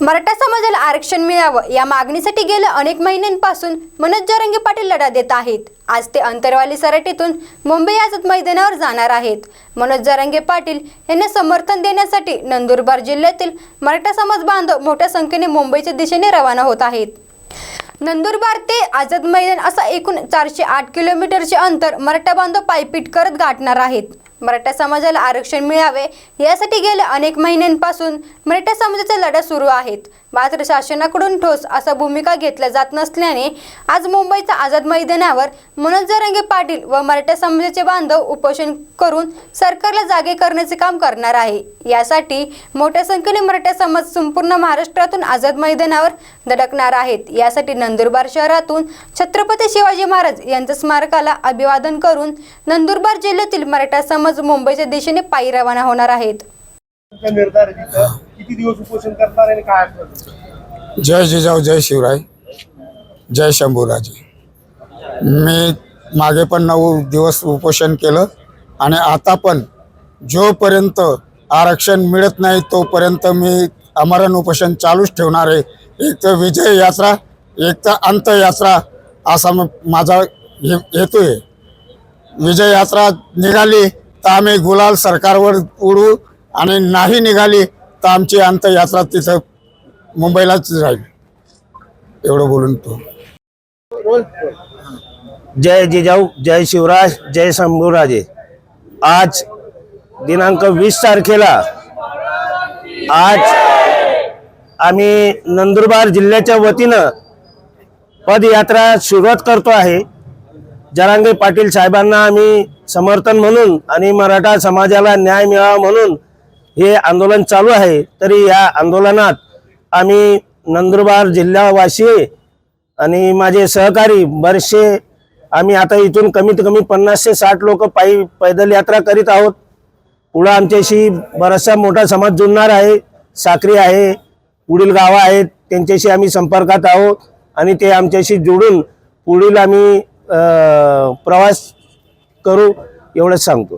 मराठा समाजाला आरक्षण मिळावं या मागणीसाठी गेल्या अनेक महिन्यांपासून मनोज जरंगे पाटील लढा देत आहेत. आज ते अंतरवाली सराटीतून मुंबई आझाद मैदानावर जाणार आहेत. मनोज जरंगे पाटील यांना समर्थन देण्यासाठी नंदुरबार जिल्ह्यातील मराठा समाज बांधव मोठ्या संख्येने मुंबईच्या दिशेने रवाना होत आहेत. नंदुरबार ते आझाद मैदान असा एकूण चारशे आठ किलोमीटरचे अंतर मराठा बांधव पायपीट करत गाठणार आहेत. मराठा समाजाला आरक्षण मिळावे यासाठी गेल्या अनेक महिन्यांपासून मराठा समाजाचे लढा सुरू आहेत. मात्र शासनाकडून ठोस असा भूमिका घेतल्या जात नसल्याने आज मुंबईच्या आझाद मैदानावर मनोज जरांगे पाटील व मराठा समाजाचे बांधव उपोषण करून सरकारला जागे करण्याचे काम करणार आहे. यासाठी मोठ्या संख्येने मराठा समाज संपूर्ण महाराष्ट्रातून आझाद मैदानावर धडकणार आहेत. यासाठी नंदुरबार शहरातून छत्रपती शिवाजी महाराज यांच्या स्मारकाला अभिवादन करून नंदुरबार जिल्ह्यातील मराठा समाज मुंबईच्या दिशेने पायी रवाना होणार आहेत. तुमचा निर्धार आहे तिथं किती दिवस उपोषण करणार आणि काय असणार जय जिजाऊ जय शिवराय जय शंभूराजे. मी मागे पण नऊ दिवस उपोषण केलं आणि आता पण जोपर्यंत आरक्षण मिळत नाही तोपर्यंत मी अमरण उपोषण चालूच ठेवणार आहे. एक तर विजय यात्रा एक तर अंतयात्रा असा म- माझा हे हेतू आहे. विजय यात्रा निघाली तर आम्ही गुलाल सरकारवर उडू आणि नाही निघाली तर आमची अंतयात्रा तिथं मुंबईलाच राहील. एवढं बोलून तो. जय जिजाऊ जय शिवराज जय शंभूराजे. आज दिनांक वीस तारखेला आज आम्ही नंदुरबार जिल्ह्याच्या वतीनं पदयात्रा सुरुवात करतो आहे. जरांगे पाटील साहेबांना आम्ही समर्थन म्हणून आणि मराठा समाजाला न्याय मिळावा म्हणून हे आंदोलन चालू आहे तरी या आंदोलनात आम्ही नंदुरबार जिल्हावासी आणि माझे सहकारी बरेचसे आम्ही आता इथून कमीत कमी पन्नास ते साठ लोक पायी पैदल यात्रा करीत आहोत. पुढं आमच्याशी बराचसा मोठा समाज जुळणार आहे साक्री आहे पुढील गावं आहेत त्यांच्याशी आम्ही संपर्कात आहोत आणि ते आमच्याशी जोडून पुढील आम्ही प्रवास करू एवढंच सांगतो.